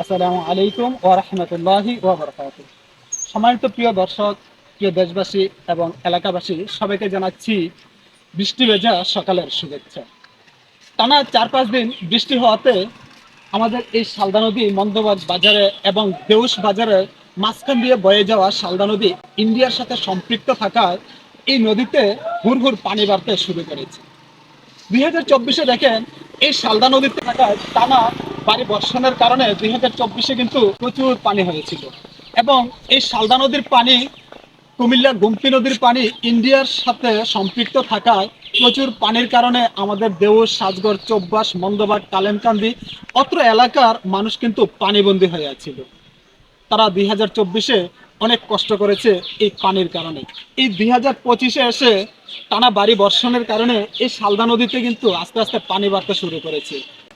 আসসালামু আলাইকুম ও রহমতুল্লাহি ও বরকাত সম্মানিত প্রিয় দর্শক, প্রিয় দেশবাসী এবং এলাকাবাসী, সবাইকে জানাচ্ছি বৃষ্টি ভেজা সকালের শুভেচ্ছা। টানা চার পাঁচ দিন বৃষ্টি হওয়াতে আমাদের এই শালদা নদী মন্দবাজ বাজারে এবং দেউস বাজারের মাঝখান দিয়ে বয়ে যাওয়া শালদা নদী ইন্ডিয়ার সাথে সম্পৃক্ত থাকায় এই নদীতে হুর হুর পানি বাড়তে শুরু করেছে। দুই হাজার চব্বিশে দেখেন এই শালদা নদীতে থাকায় টানা বাড়ি বর্ষণের কারণে দুই হাজার চব্বিশে কিন্তু প্রচুর পানি হয়েছিল। এবং এই শালদা নদীর পানি, কুমিল্লা গুমতি নদীর পানি ইন্ডিয়ার সাথে সম্পৃক্ত থাকায় প্রচুর পানির কারণে আমাদের দেউস সাজগড় চব্বাস মন্দবাগ কালেমকান্দি অত্র এলাকার মানুষ কিন্তু পানিবন্দী হয়ে আছিল। তারা দুই হাজার চব্বিশে অনেক কষ্ট করেছে এই পানির কারণে। এই দুই হাজার পঁচিশে এসে টানা বাড়ি বর্ষণের কারণে এই শালদা নদীতে কিন্তু আস্তে আস্তে পানি বাড়তে শুরু করেছে।